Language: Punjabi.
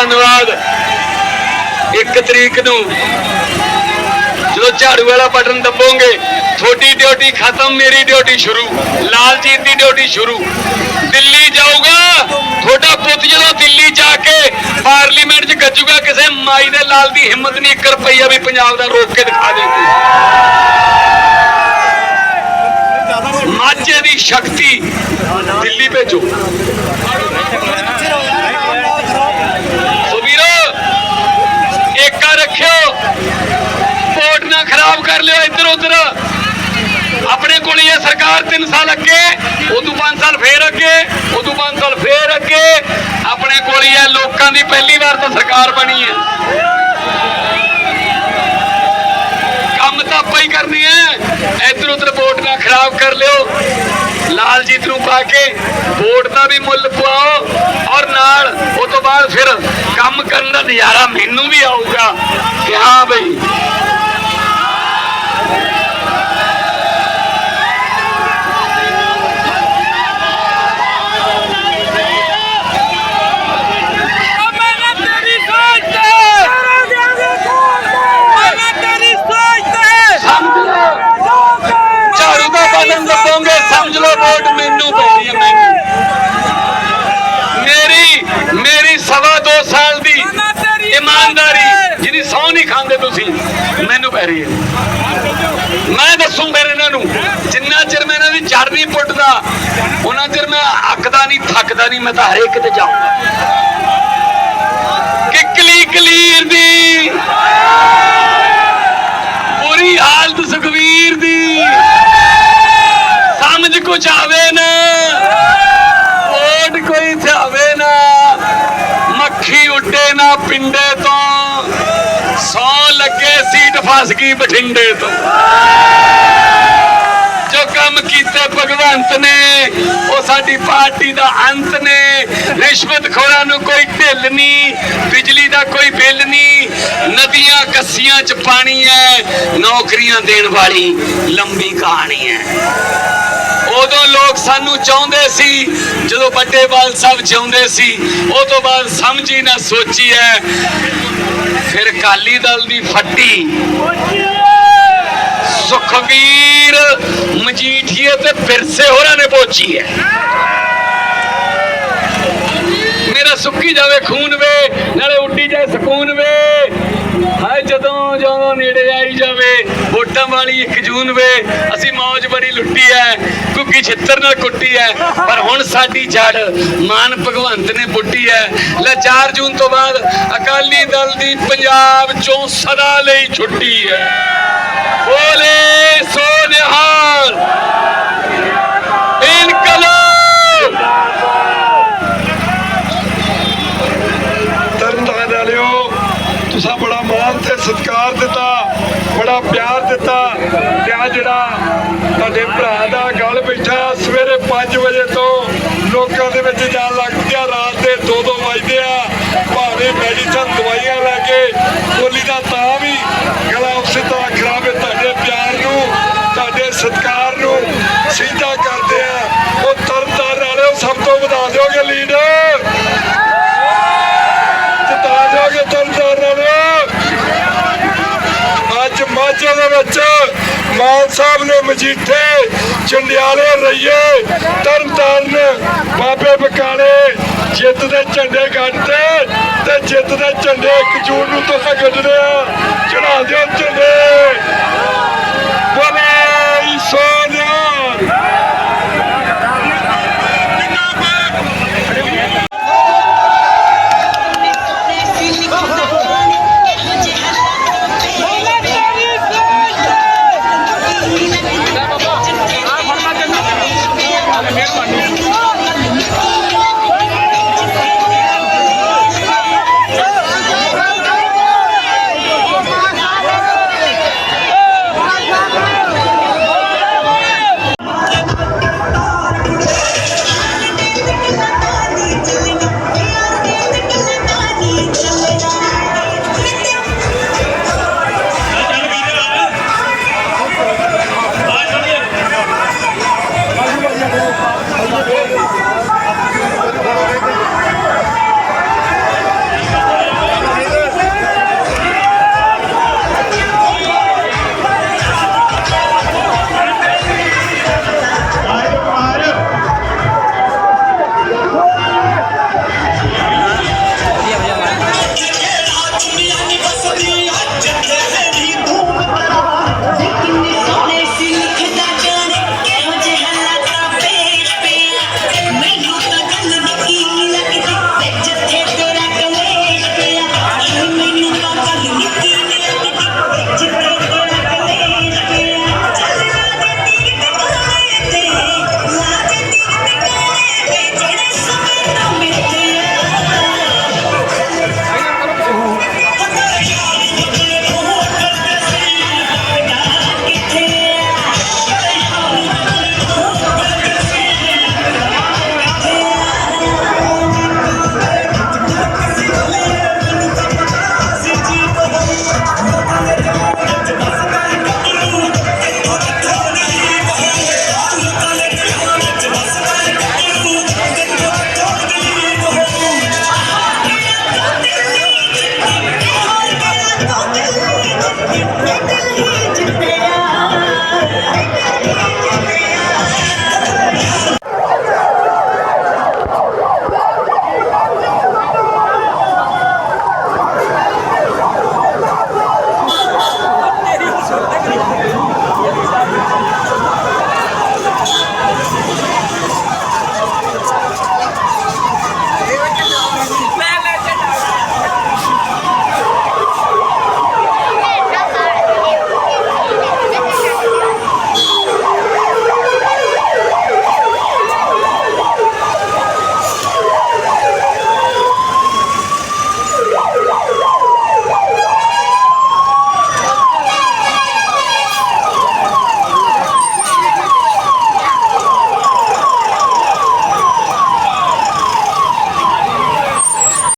ਧੰਨਵਾਦ। ਇੱਕ ਤਰੀਕ ਨੂੰ ਜਦੋਂ ਝਾੜੂ ਵਾਲਾ ਬਟਨ ਦੱਬੋਗੇ, ਤੁਹਾਡੀ ਡਿਊਟੀ ਖਤਮ, ਮੇਰੀ ਡਿਊਟੀ ਸ਼ੁਰੂ, ਲਾਲਜੀਤ ਦੀ ਡਿਊਟੀ ਸ਼ੁਰੂ। ਦਿੱਲੀ ਜਾਊਗਾ, ਤੁਹਾਡਾ ਪੁੱਤ ਜਦੋਂ ਦਿੱਲੀ ਜਾ ਕੇ ਪਾਰਲੀਮੈਂਟ 'ਚ ਗੱਜੂਗਾ, ਕਿਸੇ ਮਾਈ ਦੇ ਲਾਲ ਦੀ ਹਿੰਮਤ ਨਹੀਂ 1 ਰੁਪਈਆ ਵੀ ਪੰਜਾਬ ਦਾ ਰੋਕ ਕੇ ਦਿਖਾ ਦੇਗੀ ਮਾਝੇ ਦੀ ਸ਼ਕਤੀ ਦਿੱਲੀ ਭੇਜੋ ਸੋ ਵੀਰੋ ਏਕਾ ਰੱਖਿਓ ਵੋਟ ਨਾ ਖਰਾਬ ਕਰ ਲਿਓ ਇੱਧਰ ਉੱਧਰ। ਆਪਣੇ ਕੋਲ ਹੀ ਸਰਕਾਰ 3 ਸਾਲ ਅੱਗੇ, ਉਦੋਂ 5 ਸਾਲ ਫੇਰ ਅੱਗੇ, ਉਦੋਂ 5 ਸਾਲ ਫੇਰ ਅੱਗੇ। ਆਪਣੇ ਕੋਲ ਹੀ ਲੋਕਾਂ ਦੀ ਪਹਿਲੀ ਵਾਰ ਤਾਂ ਸਰਕਾਰ ਬਣੀ ਹੈ। ਕੰਮ ਤਾਂ ਆਪਾਂ ਹੀ ਕਰਨੀ ਹੈ ਇੱਧਰ ਉੱਧਰ ਵੋਟ ਨਾ ਖਰਾਬ ਕਰ ਲਿਓ। ਲਾਲਜੀਤ ਨੂੰ ਪਾ ਕੇ ਵੋਟ ਦਾ ਵੀ ਮੁੱਲ ਪਵਾਓ ਔਰ ਨਾਲ ਉਹ ਤੋਂ ਬਾਅਦ ਫਿਰ ਕੰਮ ਕਰਨ ਦਾ ਨਜ਼ਾਰਾ ਮੈਨੂੰ ਵੀ ਆਊਗਾ। ਵੋਟ ਮੈਨੂੰ ਪੈਣੀ ਹੈ ਮੈਨੂੰ ਮੇਰੀ ਮੇਰੀ ਸਵਾ ਦੋ ਸਾਲ ਦੀ ਇਮਾਨਦਾਰੀ ਜਿਹਦੀ ਸੌ ਨਹੀਂ ਖਾਂਦੇ ਤੁਸੀਂ, ਮੈਨੂੰ ਪੈ ਰਹੀ ਹੈ। ਮੈਂ ਦੱਸੂ ਫਿਰ ਇਹਨਾਂ ਨੂੰ, ਜਿੰਨਾ ਚਿਰ ਮੈਂ ਇਹਨਾਂ ਦੀ ਜੜ ਨਹੀਂ ਪੁੱਟਦਾ, ਉਹਨਾਂ ਚਿਰ ਮੈਂ ਅੱਕਦਾ ਨਹੀਂ, ਥੱਕਦਾ ਨਹੀਂ, ਮੈਂ ਤਾਂ ਹਰੇਕ ਤੇ ਜਾਊਂਗਾ। ਕਿਕਲੀ ਕਲੀਰ ਦੀ, ਬੁਰੀ ਹਾਲਤ ਸੁਖਵੀਰ ਦੀ। ਸਮਝ ਆਵੇ ਨਾ। ਵੋਟ ਕੋਈ ਥਾਵੇ ਨਾ। ਮੱਖੀ ਉੱਡੇ ਨਾ ਪਿੰਡੇ ਤੋਂ। ਸੌ ਲੱਗੇ ਸੀਟ ਫਸ ਗਈ ਬਠਿੰਡੇ ਤੋਂ। ਜੋ ਕੰਮ ਕੀਤੇ ਭਗਵੰਤ ਨੇ, ਉਹ ਸਾਡੀ ਪਾਰਟੀ ਦਾ ਅੰਤ ਨੇ। ਰਿਸ਼ਵਤ ਖੋਰਾਂ ਨੂੰ ਕੋਈ ਢਿੱਲ ਨਹੀਂ, ਬਿਜਲੀ ਦਾ ਕੋਈ ਬਿੱਲ ਨਹੀਂ। ਨਦੀਆਂ ਕੱਸੀਆਂ 'ਚ ਪਾਣੀ ਹੈ ਨੌਕਰੀਆਂ ਦੇਣ ਵਾਲੀ ਲੰਬੀ ਕਹਾਣੀ ਹੈ ਸਾਨੂੰ ਚਾਹੁੰਦੇ ਸੀ, ਜਦੋਂ ਵੱਡੇਵਾਲ ਸਾਹਿਬ ਚਾਹੁੰਦੇ ਸੀ, ਉਹ ਤੋਂ ਬਾਅਦ ਸਮਝੀ ਨਾ ਸੋਚੀ ਹੈ ਫਿਰ ਅਕਾਲੀ ਦਲ ਦੀ ਫੱਟੀ। ਸੁਖਵੀਰ ਮਜੀਠੀਏ ਤੇ ਫਿਰਸੇ ਹੋਰਾਂ ਨੇ ਪੋਚੀ ਹੈ ਮੇਰਾ ਸੁੱਕੀ ਜਾਵੇ ਖੂਨ ਵੇ, ਨਾਲੇ ਉੱਡੀ ਜਾਏ ਸਕੂਨ ਵੇ। ਜਦੋਂ ਜਦੋਂ ਨੇੜੇ ਆਈ ਜਾਵੇ, ਵੋਟਾਂ ਵਾਲੀ 1 ਜੂਨ ਵੇ, ਅਸੀਂ ਮੌਜ ਬੜੀ ਲੁੱਟੀ ਐ, ਕੁੱਕੀ ਛਿੱਤਰ ਨਾਲ ਕੁੱਟੀ ਐ, ਪਰ ਹੁਣ ਸਾਡੀ ਜੜ ਮਾਨ ਭਗਵੰਤ ਨੇ ਪੁੱਟੀ ਐ। ਲੈ 4 ਜੂਨ ਤੋਂ ਬਾਅਦ ਅਕਾਲੀ ਦਲ ਦੀ ਪੰਜਾਬ ਚੋਂ ਸਦਾ ਲਈ ਛੁੱਟੀ ਐ। ਬੋਲੇ ਸੋ ਨਿਹਾਲ ਇਨਕਲਾਬ ਤਰਨਤਾਰਨ ਵਾਲਿਓ ਤੁਸੀਂ ਬੜਾ ਮਾਣ ਤੇ ਸਤਿਕਾਰ ਦਿੱਤਾ, ਬੜਾ ਪਿਆਰ ਦਿੱਤਾ ਤੇ ਆ ਜਿਹੜਾ ਤੁਹਾਡੇ ਭਰਾ ਦਾ ਗੱਲ ਬੈਠਾ, ਸਵੇਰੇ 5 ਵਜੇ ਤੋਂ ਲੋਕਾਂ ਦੇ ਵਿੱਚ ਜਾਣ ਲੱਗ ਪਿਆ, ਰਾਤ ਦੇ 2-2 ਵਜੇ ਆ। ਭਾਵੇਂ ਮੈਡੀਸਨ ਦਵਾਈਆਂ ਲੈ ਕੇ, ਬੋਲੀ ਦਾ ਤਾਂ ਵੀ ਗਲਾ ਉਸੇ ਤਰ੍ਹਾਂ ਖਰਾਬ ਹੈ ਤੁਹਾਡੇ ਪਿਆਰ ਨੂੰ ਤੁਹਾਡੇ ਸਤਿਕਾਰ ਨੂੰ ਸਿੱਧਾ ਕਰਦੇ ਆ ਉਹ ਤਰਨਤਾਰਨ ਵਾਲਿਓ ਸਭ ਤੋਂ ਵਧਾ ਦਿਓਗੇ ਲੀਡਰ ਜਿਤਾ ਜਾਓਗੇ ਤਰਨਤਾਰਨ ਵਾਲਿਓ ਅੱਜ ਮਾਝੇ ਦੇ ਵਿੱਚ ਮਾਨ ਸਾਹਿਬ ਨੇ ਮਜੀਠੇ, ਚੰਡਿਆਲੇ ਰਈਏ, ਤਰਨਤਾਰਨ, ਬਾਬੇ ਬਕਾਲੇ, ਜਿੱਤ ਦੇ ਝੰਡੇ ਗੱਡਦੇ ਤੇ ਜਿੱਤ ਦੇ ਝੰਡੇ ਇੱਕ ਜੂਨ ਨੂੰ ਤੁਸੀਂ ਗੱਡਦੇ ਆ। ਚੜਾ ਦਿਓ ਝੰਡੇ।